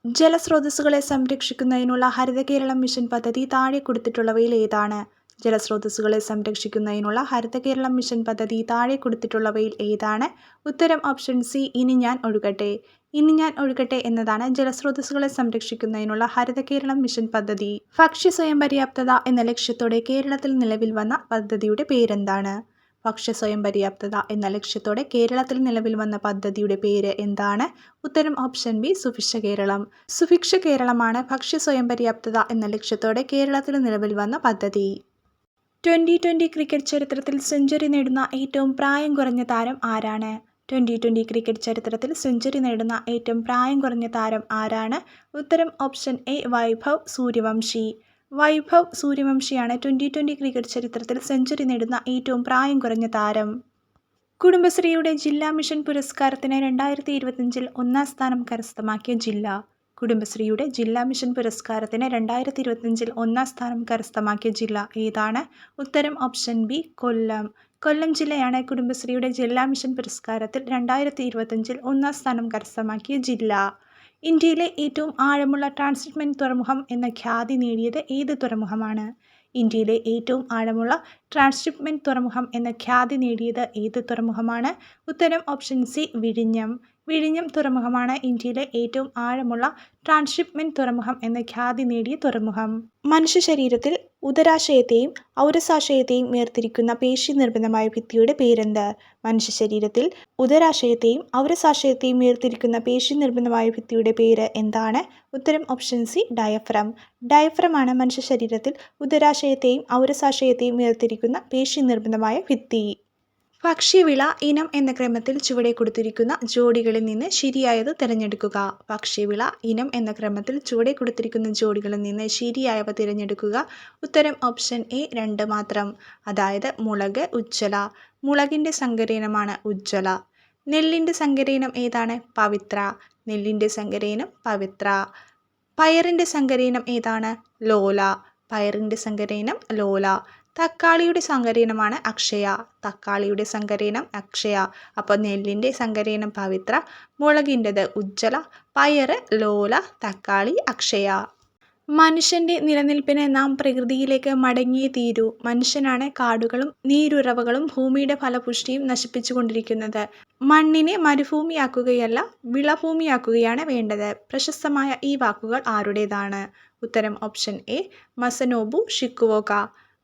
ജലസ്രോതസ്സുകളെ സംരക്ഷിക്കുന്നതിനുള്ള ഹരിത കേരളം മിഷൻ പദ്ധതി താഴെ കൊടുത്തിട്ടുള്ളവയിൽ ഏതാണ്? ജലസ്രോതസ്സുകളെ സംരക്ഷിക്കുന്നതിനുള്ള ഹരിത കേരളം മിഷൻ പദ്ധതി താഴെ കൊടുത്തിട്ടുള്ളവയിൽ ഏതാണ്? ഉത്തരം ഓപ്ഷൻ സി ഇനി ഞാൻ ഒഴുകട്ടെ. ഇനി ഞാൻ ഒഴുകട്ടെ എന്നതാണ് ജലസ്രോതസ്സുകളെ സംരക്ഷിക്കുന്നതിനുള്ള ഹരിത കേരളം മിഷൻ പദ്ധതി. ഭക്ഷ്യ സ്വയം പര്യാപ്തത എന്ന ലക്ഷ്യത്തോടെ കേരളത്തിൽ നിലവിൽ വന്ന പദ്ധതിയുടെ പേരെന്താണ്? ഭക്ഷ്യ സ്വയം പര്യാപ്തത എന്ന ലക്ഷ്യത്തോടെ കേരളത്തിൽ നിലവിൽ വന്ന പദ്ധതിയുടെ പേര് എന്താണ്? ഉത്തരം ഓപ്ഷൻ ബി സുഭിക്ഷ കേരളം. സുഭിക്ഷ കേരളമാണ് ഭക്ഷ്യ സ്വയം പര്യാപ്തത എന്ന ലക്ഷ്യത്തോടെ കേരളത്തിൽ നിലവിൽ വന്ന പദ്ധതി. ട്വന്റി ട്വന്റി ക്രിക്കറ്റ് ചരിത്രത്തിൽ സെഞ്ചുറി നേടുന്ന ഏറ്റവും പ്രായം കുറഞ്ഞ താരം ആരാണ്? ട്വന്റി ട്വന്റി ക്രിക്കറ്റ് ചരിത്രത്തിൽ സെഞ്ചുറി നേടുന്ന ഏറ്റവും പ്രായം കുറഞ്ഞ താരം ആരാണ്? ഉത്തരം ഓപ്ഷൻ എ വൈഭവ് സൂര്യവംശി. വൈഭവ് സൂര്യവംശിയാണ് ട്വന്റി ട്വന്റി ക്രിക്കറ്റ് ചരിത്രത്തിൽ സെഞ്ചുറി നേടുന്ന ഏറ്റവും പ്രായം കുറഞ്ഞ താരം. കുടുംബശ്രീയുടെ ജില്ലാ മിഷൻ പുരസ്കാരത്തിന് രണ്ടായിരത്തി ഇരുപത്തിയഞ്ചിൽ ഒന്നാം സ്ഥാനം കരസ്ഥമാക്കിയ ജില്ല. കുടുംബശ്രീയുടെ ജില്ലാ മിഷൻ പുരസ്കാരത്തിന് രണ്ടായിരത്തി ഇരുപത്തിയഞ്ചിൽ ഒന്നാം സ്ഥാനം കരസ്ഥമാക്കിയ ജില്ല ഏതാണ്? ഉത്തരം ഓപ്ഷൻ ബി കൊല്ലം. കൊല്ലം ജില്ലയാണ് കുടുംബശ്രീയുടെ ജില്ലാ മിഷൻ പുരസ്കാരത്തിൽ രണ്ടായിരത്തി ഇരുപത്തഞ്ചിൽ ഒന്നാം സ്ഥാനം കരസ്ഥമാക്കിയ ജില്ല. ഇന്ത്യയിലെ ഏറ്റവും ആഴമുള്ള ട്രാൻസ്ഷിപ്മെന്റ് തുറമുഖം എന്ന ഖ്യാതി നേടിയത് ഏത് തുറമുഖമാണ്? ഇന്ത്യയിലെ ഏറ്റവും ആഴമുള്ള ട്രാൻസ്ഷിപ്മെന്റ് തുറമുഖം എന്ന ഖ്യാതി നേടിയത് ഏത് തുറമുഖമാണ്? ഉത്തരം ഓപ്ഷൻ സി വിഴിഞ്ഞം. വിഴിഞ്ഞം തുറമുഖമാണ് ഇന്ത്യയിലെ ഏറ്റവും ആഴമുള്ള ട്രാൻസ്ഷിപ്മെന്റ് തുറമുഖം എന്ന ഖ്യാതി നേടിയ തുറമുഖം. മനുഷ്യ ശരീരത്തിൽ ഉദരാശയത്തെയും ഔരസാശയത്തെയും വേർതിരിക്കുന്ന പേശി നിർബന്ധമായ ഭിത്തിയുടെ പേരെന്ത്? മനുഷ്യ ശരീരത്തിൽ ഉദരാശയത്തെയും ഔരസാശയത്തെയും വേർതിരിക്കുന്ന പേശി നിർബന്ധമായ ഭിത്തിയുടെ പേര് എന്താണ്? ഉത്തരം ഓപ്ഷൻ സി ഡയഫ്രം. ഡയഫ്രമാണ് മനുഷ്യ ശരീരത്തിൽ ഉദരാശയത്തെയും ഔരസാശയത്തെയും വേർതിരിക്കുന്ന പേശി നിർബന്ധമായ ഭിത്തി. ഭക്ഷ്യവിള ഇനം എന്ന ക്രമത്തിൽ ചുവടെ കൊടുത്തിരിക്കുന്ന ജോഡികളിൽ നിന്ന് ശരിയായത് തിരഞ്ഞെടുക്കുക. ഭക്ഷ്യവിള ഇനം എന്ന ക്രമത്തിൽ ചുവടെ കൊടുത്തിരിക്കുന്ന ജോഡികളിൽ നിന്ന് ശരിയായവ തിരഞ്ഞെടുക്കുക. ഉത്തരം ഓപ്ഷൻ എ രണ്ട് മാത്രം. അതായത് മുളക് ഉജ്ജ്വല. മുളകിന്റെ സങ്കരീനമാണ് ഉജ്ജ്വല. നെല്ലിന്റെ സങ്കരീനം ഏതാണ്? പവിത്ര. നെല്ലിന്റെ സങ്കരീനം പവിത്ര. പയറിന്റെ സങ്കരീനം ഏതാണ്? ലോല. പയറിന്റെ സങ്കരീനം ലോല. തക്കാളിയുടെ സങ്കരയിനമാണ് അക്ഷയ. തക്കാളിയുടെ സങ്കരയിനം അക്ഷയ. അപ്പോൾ നെല്ലിന്റെ സങ്കരയിനം പവിത്ര മുളകിന്റെത് ഉജ്ജ്വല പയറ് ലോല തക്കാളി അക്ഷയ. മനുഷ്യന്റെ നിലനിൽപ്പിന് നാം പ്രകൃതിയിലേക്ക് മടങ്ങിയേ തീരൂ. മനുഷ്യനാണ് കാടുകളും നീരുറവകളും ഭൂമിയുടെ ഫലപുഷ്ടിയും നശിപ്പിച്ചു കൊണ്ടിരിക്കുന്നത് മണ്ണിനെ മരുഭൂമിയാക്കുകയല്ല വിളഭൂമിയാക്കുകയാണ് വേണ്ടത്. പ്രശസ്തമായ ഈ വാക്കുകൾ ആരുടേതാണ്? ഉത്തരം option A Masanobu Shikuoka.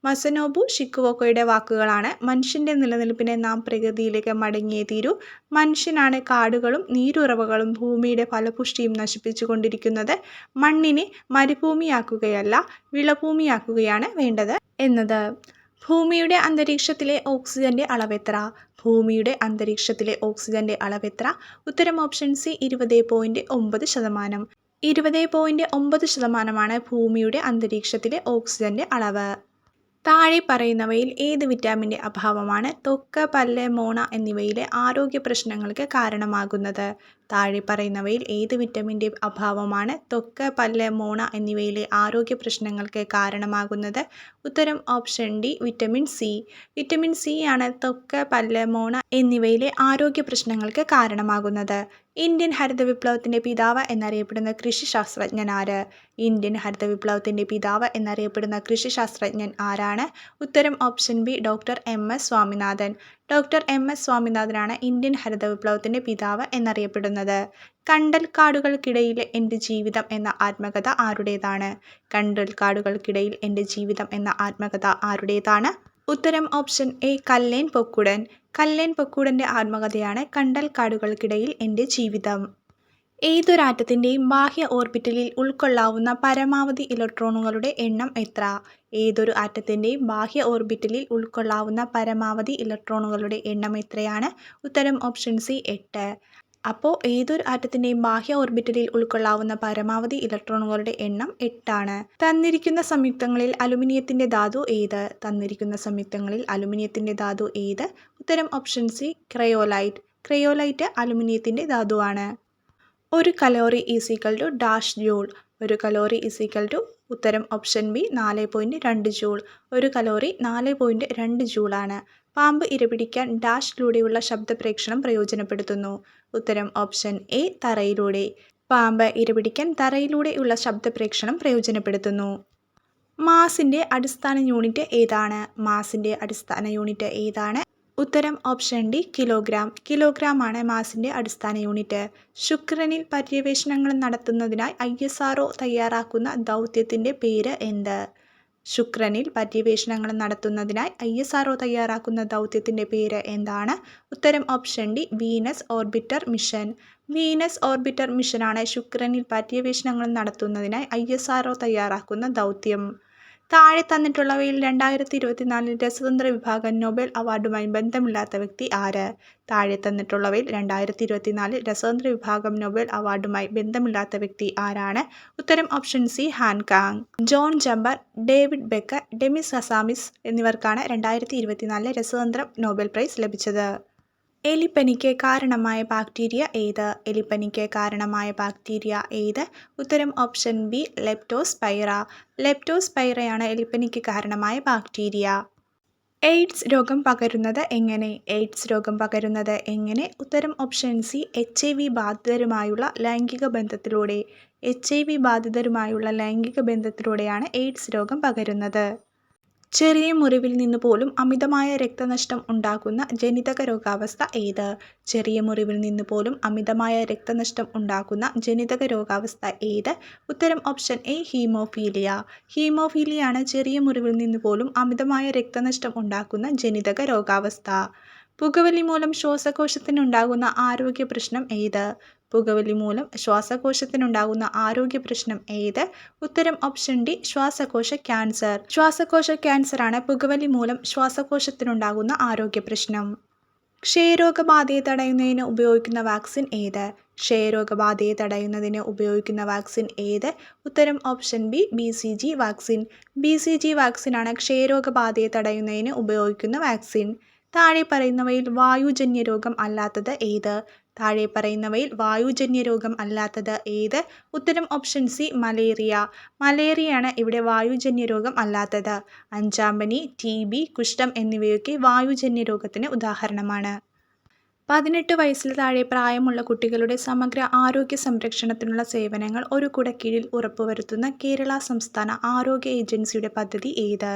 Masanobu ഷിക്കുവോക്കോയുടെ വാക്കുകളാണ്. മനുഷ്യന്റെ നിലനിൽപ്പിനെ നാം പ്രകൃതിയിലേക്ക് മടങ്ങിയേ തീരൂ. മനുഷ്യനാണ് കാടുകളും നീരുറവകളും ഭൂമിയുടെ ഫലപുഷ്ടിയും നശിപ്പിച്ചു കൊണ്ടിരിക്കുന്നത് മണ്ണിനെ മരുഭൂമിയാക്കുകയല്ല വിളഭൂമിയാക്കുകയാണ് വേണ്ടത് എന്നത്. ഭൂമിയുടെ അന്തരീക്ഷത്തിലെ ഓക്സിജന്റെ അളവെത്ര? ഭൂമിയുടെ അന്തരീക്ഷത്തിലെ ഓക്സിജന്റെ അളവെത്ര? ഉത്തരം ഓപ്ഷൻ സി ഇരുപത് പോയിന്റ് ഒമ്പത് ശതമാനം. ഇരുപത് പോയിന്റ് ഒമ്പത് ശതമാനമാണ് ഭൂമിയുടെ അന്തരീക്ഷത്തിലെ ഓക്സിജന്റെ അളവ്. താഴെ പറയുന്നവയിൽ ഏത് വിറ്റാമിന്റെ അഭാവമാണ്? ത്വക്ക് പല്ല് മോണ എന്നിവയിലെ ആരോഗ്യ പ്രശ്നങ്ങൾക്ക് കാരണമാകുന്നത്. താഴെ പറയുന്നവയിൽ ഏത് വിറ്റമിന്റെ അഭാവമാണ്? ത്വക്ക് പല്ല് മോണ എന്നിവയിലെ ആരോഗ്യ പ്രശ്നങ്ങൾക്ക് കാരണമാകുന്നത്? ഉത്തരം option D vitamin C. Vitamin C ആണ് ത്വക്ക് പല്ല് മോണ എന്നിവയിലെ ആരോഗ്യ പ്രശ്നങ്ങൾക്ക് കാരണമാകുന്നത്. ഇന്ത്യൻ ഹരിത വിപ്ലവത്തിന്റെ പിതാവ് എന്നറിയപ്പെടുന്ന കൃഷി ശാസ്ത്രജ്ഞൻ ആര്? ഇന്ത്യൻ ഹരിത വിപ്ലവത്തിന്റെ പിതാവ് എന്നറിയപ്പെടുന്ന കൃഷി ശാസ്ത്രജ്ഞൻ ആരാണ്? ഉത്തരം option B doctor M S Swaminathan. Doctor M S സ്വാമിനാഥനാണ് Indian ഹരിത വിപ്ലവത്തിന്റെ പിതാവ് എന്നറിയപ്പെടുന്നത്. കണ്ടൽ കാടുകൾക്കിടയിലെ എന്റെ ജീവിതം എന്ന ആത്മകഥ ആരുടേതാണ്? കണ്ടൽ കാടുകൾക്കിടയിൽ എന്റെ ജീവിതം എന്ന ആത്മകഥ ആരുടേതാണ്? ഉത്തരം ഓപ്ഷൻ എ കല്ലേൻ പൊക്കുടൻ. കല്ലേൻ പൊക്കുടന്റെ ആത്മകഥയാണ് കണ്ടൽ കാടുകൾക്കിടയിൽ എന്റെ ജീവിതം. ഏതൊരാറ്റത്തിന്റെയും ബാഹ്യ ഓർബിറ്റലിൽ ഉൾക്കൊള്ളാവുന്ന പരമാവധി ഇലക്ട്രോണുകളുടെ എണ്ണം എത്ര? ഏതൊരു ആറ്റത്തിന്റെയും ബാഹ്യ ഓർബിറ്റലിൽ ഉൾക്കൊള്ളാവുന്ന പരമാവധി ഇലക്ട്രോണുകളുടെ എണ്ണം എത്രയാണ്? ഉത്തരം ഓപ്ഷൻ സി എട്ട്. അപ്പോൾ ഏതൊരു ആറ്റത്തിന്റെയും ബാഹ്യ ഓർബിറ്റലിൽ ഉൾക്കൊള്ളാവുന്ന പരമാവധി ഇലക്ട്രോണുകളുടെ എണ്ണം എട്ടാണ്. തന്നിരിക്കുന്ന സംയുക്തങ്ങളിൽ അലുമിനിയത്തിന്റെ ധാതു ഏത്? തന്നിരിക്കുന്ന സംയുക്തങ്ങളിൽ അലുമിനിയത്തിന്റെ ധാതു ഏത്? ഉത്തരം ഓപ്ഷൻ സി ക്രയോലൈറ്റ്. ക്രയോലൈറ്റ് അലുമിനിയത്തിന്റെ ധാതുവാണ്. ഒരു calorie is equal to dash joule ഒരു കലോറി ഈസ് ഈക്വൽ ടു ഉത്തരം ഓപ്ഷൻ ബി നാല് പോയിന്റ് രണ്ട് ജൂൾ ഒരു കലോറി നാല് പോയിന്റ് രണ്ട് ജൂളാണ് പാമ്പ് ഇരപിടിക്കാൻ ഡാഷിലൂടെയുള്ള ശബ്ദപ്രേക്ഷണം പ്രയോജനപ്പെടുത്തുന്നു. ഉത്തരം ഓപ്ഷൻ എ തറയിലൂടെ. പാമ്പ് ഇരപിടിക്കാൻ തറയിലൂടെയുള്ള ശബ്ദപ്രേക്ഷണം പ്രയോജനപ്പെടുത്തുന്നു. മാസിന്റെ അടിസ്ഥാന യൂണിറ്റ് ഏതാണ്? മാസിന്റെ അടിസ്ഥാന യൂണിറ്റ് ഏതാണ്? ഉത്തരം ഓപ്ഷൻ ഡി കിലോഗ്രാം. കിലോഗ്രാമാണ് മാസിന്റെ അടിസ്ഥാന യൂണിറ്റ്. ശുക്രനിൽ പര്യവേഷണങ്ങൾ നടത്തുന്നതിനായി ഐ എസ് ആർ തയ്യാറാക്കുന്ന ദൗത്യത്തിന്റെ പേര് എന്ത്? ശുക്രനിൽ പര്യവേഷണങ്ങൾ നടത്തുന്നതിനായി ഐ എസ് ആർ തയ്യാറാക്കുന്ന ദൗത്യത്തിന്റെ പേര് എന്താണ്? ഉത്തരം option D Venus orbiter mission. Venus orbiter മിഷനാണ് ശുക്രനിൽ പര്യവേഷണങ്ങൾ നടത്തുന്നതിനായി ഐ എസ് ആർ തയ്യാറാക്കുന്ന ദൗത്യം. താഴെ തന്നിട്ടുള്ളവയിൽ രണ്ടായിരത്തി ഇരുപത്തിനാലിൽ രസതന്ത്ര വിഭാഗം നൊബേൽ അവാർഡുമായി ബന്ധമില്ലാത്ത വ്യക്തി ആര്? താഴെ തന്നിട്ടുള്ളവയിൽ രണ്ടായിരത്തി ഇരുപത്തിനാലിൽ രസതന്ത്ര വിഭാഗം നൊബേൽ അവാർഡുമായി ബന്ധമില്ലാത്ത വ്യക്തി ആരാണ്? ഉത്തരം option C Han Kang. John Jumper David Baker Demis Hassabis എന്നിവർക്കാണ് രണ്ടായിരത്തി ഇരുപത്തിനാലിലെ രസതന്ത്രം നൊബേൽ പ്രൈസ് ലഭിച്ചത്. എലിപ്പനിക്ക് കാരണമായ ബാക്ടീരിയ ഏത്? എലിപ്പനിക്ക് കാരണമായ ബാക്ടീരിയ ഏത്? ഉത്തരം ഓപ്ഷൻ ബി ലെപ്റ്റോസ്പൈറ ലെപ്റ്റോസ്പൈറയാണ് എലിപ്പനിക്ക് കാരണമായ ബാക്ടീരിയ. എയ്ഡ്സ് രോഗം പകരുന്നത് എങ്ങനെ? എയ്ഡ്സ് രോഗം പകരുന്നത് എങ്ങനെ? ഉത്തരം option C H I V ബാധിതരുമായുള്ള ലൈംഗിക ബന്ധത്തിലൂടെ. എച്ച് ഐ വി ബാധിതരുമായുള്ള ലൈംഗിക ബന്ധത്തിലൂടെയാണ് എയ്ഡ്സ് രോഗം പകരുന്നത്. ചെറിയ മുറിവിൽ നിന്ന് പോലും അമിതമായ രക്തനഷ്ടം ഉണ്ടാക്കുന്ന ജനിതക രോഗാവസ്ഥ ഏത്? ചെറിയ മുറിവിൽ നിന്ന് പോലും അമിതമായ രക്തനഷ്ടം ഉണ്ടാക്കുന്ന ജനിതക രോഗാവസ്ഥ ഏത്? ഉത്തരം ഓപ്ഷൻ എ ഹീമോഫീലിയ. ഹീമോഫീലിയാണ് ചെറിയ മുറിവിൽ നിന്ന് പോലും അമിതമായ രക്തനഷ്ടം ഉണ്ടാക്കുന്ന ജനിതക രോഗാവസ്ഥ പുകവലി മൂലം ശ്വാസകോശത്തിനുണ്ടാകുന്ന ആരോഗ്യ പ്രശ്നം ഏത്? പുകവലി മൂലം ശ്വാസകോശത്തിനുണ്ടാകുന്ന ആരോഗ്യ പ്രശ്നം ഏത്? ഉത്തരം ഓപ്ഷൻ ഡി ശ്വാസകോശ ക്യാൻസർ ശ്വാസകോശ ക്യാൻസറാണ് പുകവലി മൂലം ശ്വാസകോശത്തിനുണ്ടാകുന്ന ആരോഗ്യ പ്രശ്നം. ക്ഷയരോഗബാധയെ തടയുന്നതിന് ഉപയോഗിക്കുന്ന വാക്സിൻ ഏത്? ക്ഷയരോഗബാധയെ തടയുന്നതിന് ഉപയോഗിക്കുന്ന വാക്സിൻ ഏത്? ഉത്തരം option B B C G vaccine B C G വാക്സിനാണ് ക്ഷയരോഗബാധയെ തടയുന്നതിന് ഉപയോഗിക്കുന്ന വാക്സിൻ. താഴെ പറയുന്നവയിൽ വായുജന്യ രോഗം അല്ലാത്തത് ഏത്? താഴെ പറയുന്നവയിൽ വായുജന്യ രോഗം അല്ലാത്തത് ഏത്? ഉത്തരം ഓപ്ഷൻ സി മലേറിയ. മലേറിയയാണ് ഇവിടെ വായുജന്യ രോഗം അല്ലാത്തത്. അഞ്ചാമ്പനി ടി ബി കുഷ്ഠം എന്നിവയൊക്കെ വായുജന്യ രോഗത്തിന് ഉദാഹരണമാണ്. പതിനെട്ട് വയസ്സിൽ താഴെ പ്രായമുള്ള കുട്ടികളുടെ സമഗ്ര ആരോഗ്യ സംരക്ഷണത്തിനുള്ള സേവനങ്ങൾ ഒരു കുടക്കീഴിൽ ഉറപ്പുവരുത്തുന്ന കേരള സംസ്ഥാന ആരോഗ്യ ഏജൻസിയുടെ പദ്ധതി ഏത്?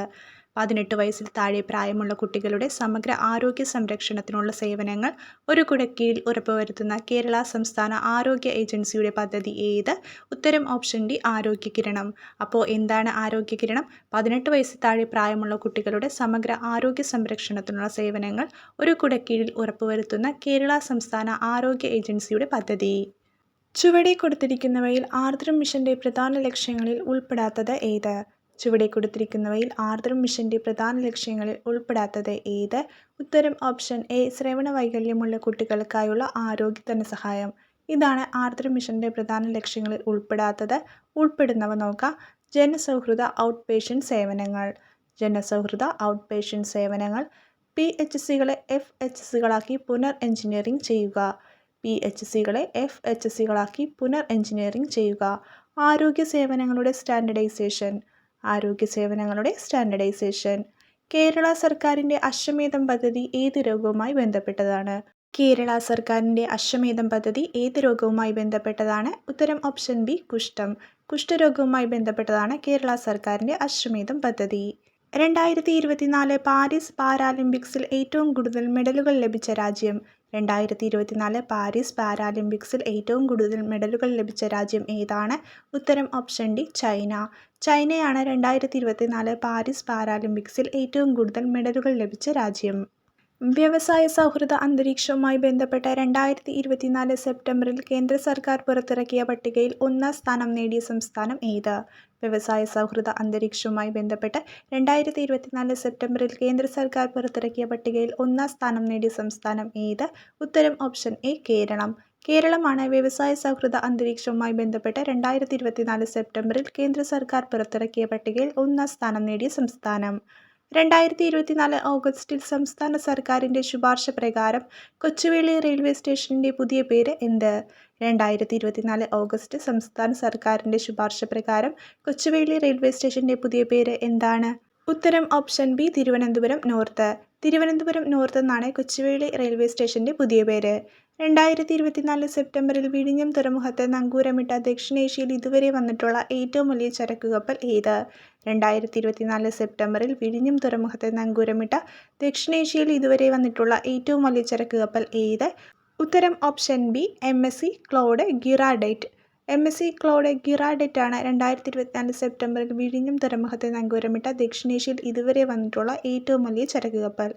പതിനെട്ട് വയസ്സിൽ താഴെ പ്രായമുള്ള കുട്ടികളുടെ സമഗ്ര ആരോഗ്യ സംരക്ഷണത്തിനുള്ള സേവനങ്ങൾ ഒരു കുടക്കീഴിൽ ഉറപ്പുവരുത്തുന്ന കേരള സംസ്ഥാന ആരോഗ്യ ഏജൻസിയുടെ പദ്ധതി ഏത്? ഉത്തരം ഓപ്ഷൻ ഡി ആരോഗ്യ കിരണം. അപ്പോൾ എന്താണ് ആരോഗ്യ കിരണം? പതിനെട്ട് വയസ്സിൽ താഴെ പ്രായമുള്ള കുട്ടികളുടെ സമഗ്ര ആരോഗ്യ സംരക്ഷണത്തിനുള്ള സേവനങ്ങൾ ഒരു കുടക്കീഴിൽ ഉറപ്പുവരുത്തുന്ന കേരള സംസ്ഥാന ആരോഗ്യ ഏജൻസിയുടെ പദ്ധതി. ചുവടെ കൊടുത്തിരിക്കുന്നവയിൽ ആർദ്രം മിഷന്റെ പ്രധാന ലക്ഷ്യങ്ങളിൽ ഉൾപ്പെടാത്തത് ഏത്? ചുവടെ കൊടുത്തിരിക്കുന്നവയിൽ ആർദ്രം മിഷന്റെ പ്രധാന ലക്ഷ്യങ്ങളിൽ ഉൾപ്പെടാത്തത് ഏത്? ഉത്തരം ഓപ്ഷൻ എ ശ്രവണ വൈകല്യമുള്ള കുട്ടികൾക്കായുള്ള ആരോഗ്യ ധനസഹായം. ഇതാണ് ആർദ്രം മിഷന്റെ പ്രധാന ലക്ഷ്യങ്ങളിൽ ഉൾപ്പെടാത്തത്. ഉൾപ്പെടുന്നവ നോക്കാം. ജനസൗഹൃദ ഔട്ട് പേഷ്യന്റ് സേവനങ്ങൾ. ജനസൗഹൃദ ഔട്ട് പേഷ്യന്റ് സേവനങ്ങൾ. പി എച്ച് സികളെ എഫ് എച്ച് സികളാക്കി പുനർ എഞ്ചിനീയറിംഗ് ചെയ്യുക. പി എച്ച് സികളെ എഫ് എച്ച് സികളാക്കി പുനർ എഞ്ചിനീയറിംഗ് ചെയ്യുക. ആരോഗ്യ സേവനങ്ങളുടെ സ്റ്റാൻഡർഡൈസേഷൻ. ആരോഗ്യ സേവനങ്ങളുടെ സ്റ്റാൻഡർഡൈസേഷൻ. കേരള സർക്കാരിന്റെ അശ്വമേധം പദ്ധതി ഏത് രോഗവുമായി ബന്ധപ്പെട്ടതാണ്? കേരള സർക്കാരിന്റെ അശ്വമേധം പദ്ധതി ഏത് രോഗവുമായി ബന്ധപ്പെട്ടതാണ്? ഉത്തരം ഓപ്ഷൻ ബി കുഷ്ഠം. കുഷ്ഠരോഗവുമായി ബന്ധപ്പെട്ടതാണ് കേരള സർക്കാരിന്റെ അശ്വമേധം പദ്ധതി. രണ്ടായിരത്തി ഇരുപത്തിനാല് പാരീസ് പാരാലിമ്പിക്സിൽ ഏറ്റവും കൂടുതൽ മെഡലുകൾ ലഭിച്ച രാജ്യം രണ്ടായിരത്തി ഇരുപത്തിനാല് പാരീസ് പാരാലിമ്പിക്സിൽ ഏറ്റവും കൂടുതൽ മെഡലുകൾ ലഭിച്ച രാജ്യം ഏതാണ്? ഉത്തരം ഓപ്ഷൻ ഡി ചൈന. ചൈനയാണ് രണ്ടായിരത്തി ഇരുപത്തിനാല് പാരീസ് പാരാലിമ്പിക്സിൽ ഏറ്റവും കൂടുതൽ മെഡലുകൾ ലഭിച്ച രാജ്യം. വ്യവസായ സൗഹൃദ അന്തരീക്ഷവുമായി ബന്ധപ്പെട്ട രണ്ടായിരത്തി ഇരുപത്തിനാല് സെപ്റ്റംബറിൽ കേന്ദ്ര സർക്കാർ പുറത്തിറക്കിയ പട്ടികയിൽ ഒന്നാം സ്ഥാനം നേടിയ സംസ്ഥാനം ഏത്? വ്യവസായ സൗഹൃദ അന്തരീക്ഷവുമായി ബന്ധപ്പെട്ട് രണ്ടായിരത്തി ഇരുപത്തിനാല് സെപ്റ്റംബറിൽ കേന്ദ്ര സർക്കാർ പുറത്തിറക്കിയ പട്ടികയിൽ ഒന്നാം സ്ഥാനം നേടിയ സംസ്ഥാനം ഏത്? ഉത്തരം ഓപ്ഷൻ എ കേരളം. കേരളമാണ് വ്യവസായ സൗഹൃദ അന്തരീക്ഷവുമായി ബന്ധപ്പെട്ട് രണ്ടായിരത്തി ഇരുപത്തിനാല് സെപ്റ്റംബറിൽ കേന്ദ്ര സർക്കാർ പുറത്തിറക്കിയ പട്ടികയിൽ ഒന്നാം സ്ഥാനം നേടിയ സംസ്ഥാനം. രണ്ടായിരത്തി ഇരുപത്തിനാല് ഓഗസ്റ്റിൽ സംസ്ഥാന സർക്കാരിന്റെ ശുപാർശ പ്രകാരം കൊച്ചുവേളി റെയിൽവേ സ്റ്റേഷനിന്റെ പുതിയ പേര് എന്ത്? രണ്ടായിരത്തി ഇരുപത്തിനാല് ഓഗസ്റ്റ് സംസ്ഥാന സർക്കാരിന്റെ ശുപാർശ പ്രകാരം കൊച്ചുവേളി റെയിൽവേ സ്റ്റേഷന്റെ പുതിയ പേര് എന്താണ്? ഉത്തരം option B Thiruvananthapuram north. Thiruvananthapuram north എന്നാണ് കൊച്ചുവേളി റെയിൽവേ സ്റ്റേഷന്റെ പുതിയ പേര്. രണ്ടായിരത്തി ഇരുപത്തിനാല് സെപ്റ്റംബറിൽ വിഴിഞ്ഞം തുറമുഖത്ത് നങ്കൂരമിട്ട ദക്ഷിണേഷ്യയിൽ ഇതുവരെ വന്നിട്ടുള്ള ഏറ്റവും വലിയ ചരക്ക് കപ്പൽ ഏത്? രണ്ടായിരത്തി ഇരുപത്തിനാല് സെപ്റ്റംബറിൽ വിഴിഞ്ഞം തുറമുഖത്ത് നങ്കൂരമിട്ട ദക്ഷിണേഷ്യയിൽ ഇതുവരെ വന്നിട്ടുള്ള ഏറ്റവും വലിയ ചരക്ക് കപ്പൽ ഏത്? ഉത്തരം option B M S C Claude Girardet. M S C Claude Girardet ആണ് രണ്ടായിരത്തി ഇരുപത്തിനാല് സെപ്റ്റംബറിൽ വിഴിഞ്ഞം തുറമുഖത്തെ നങ്കൂരമിട്ട ദക്ഷിണേഷ്യയിൽ ഇതുവരെ വന്നിട്ടുള്ള ഏറ്റവും വലിയ ചരക്ക് കപ്പൽ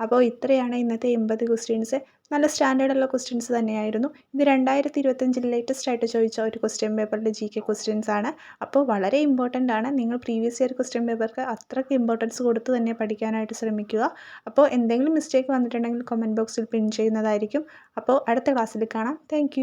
അപ്പോൾ ഇത്രയാണ് ഇന്നത്തെ എൺപത് ക്വസ്റ്റ്യൻസ് നല്ല സ്റ്റാൻഡേർഡുള്ള ക്വസ്റ്റ്യൻസ് തന്നെയായിരുന്നു. ഇത് രണ്ടായിരത്തി ഇരുപത്തഞ്ചിൽ ലേറ്റസ്റ്റ് ആയിട്ട് ചോദിച്ച ഒരു ക്വസ്റ്റ്യൻ പേപ്പറിന്റെ ജി കെ ക്വസ്റ്റ്യൻസ് ആണ്. അപ്പോൾ വളരെ ഇമ്പോർട്ടന്റ് ആണ്. നിങ്ങൾ പ്രീവിയസ് ഇയർ ക്വസ്റ്റ്യൻ പേപ്പർക്ക് അത്രയ്ക്ക് ഇമ്പോർട്ടൻസ് കൊടുത്ത് തന്നെ പഠിക്കാനായിട്ട് ശ്രമിക്കുക. അപ്പോൾ എന്തെങ്കിലും മിസ്റ്റേക്ക് വന്നിട്ടുണ്ടെങ്കിൽ കമന്റ് ബോക്സിൽ പിൻ ചെയ്യുന്നതായിരിക്കും. അപ്പോൾ അടുത്ത ക്ലാസ്സിൽ കാണാം. താങ്ക്